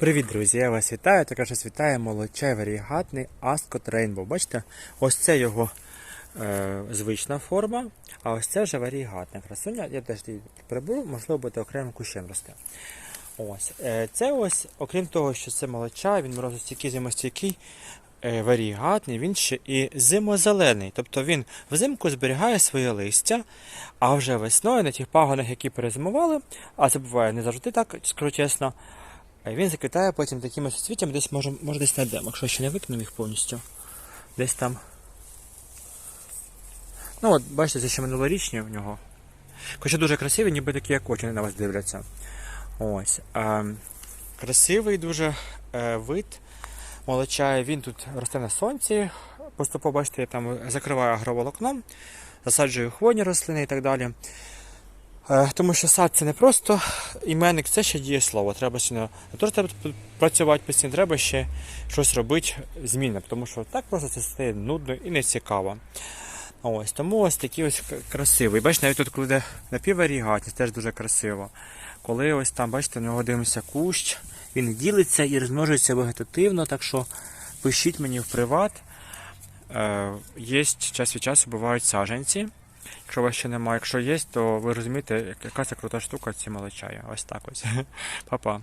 Привіт, друзі! Я вас вітаю. Також вас вітає молодчай варігатний Ascot Rainbow. Бачите, ось це його е, звична форма, а ось це вже варігатна красуня. Я теж її приберу, можливо, буде окремим кущем рости. Ось. Е, це ось, окрім того, що це молодчай, він морозостійкий, зимостійкий, е, варігатний, він ще і зимозелений. Тобто він взимку зберігає своє листя, а вже весною на тих пагонах, які перезимували, а це буває не завжди так, скажу чесно. Він заквітає потім такими суцвіттями, десь може, може десь знайдемо, якщо ще не викинемо їх повністю. Десь там. Ну от, бачите, це ще минулорічні у нього. Хоча дуже красиві, ніби такі, як очі на вас дивляться. Ось. А, красивий дуже е, вид молочає. Він тут росте на сонці. Поступово, бачите, я там закриваю агроволокном, засаджую хвойні рослини і так далі. Е, Тому що сад це не просто іменник, це ще дієслово. Треба ще не то, треба працювати постійно, треба ще щось робити змінне, тому що так просто це стає нудно і не цікаво. Ось, тому ось такий ось красивий. Бачите, навіть тут, коли йде напівварігатність, теж дуже красиво. Коли ось там, бачите, у нього дивимося кущ, він ділиться і розмножується вегетативно, так що пишіть мені в приват. Е, є час від часу бувають саджанці. Якщо у вас ще немає, якщо є, то ви розумієте, яка це крута штука ці молочає. Ось так ось. Па-па.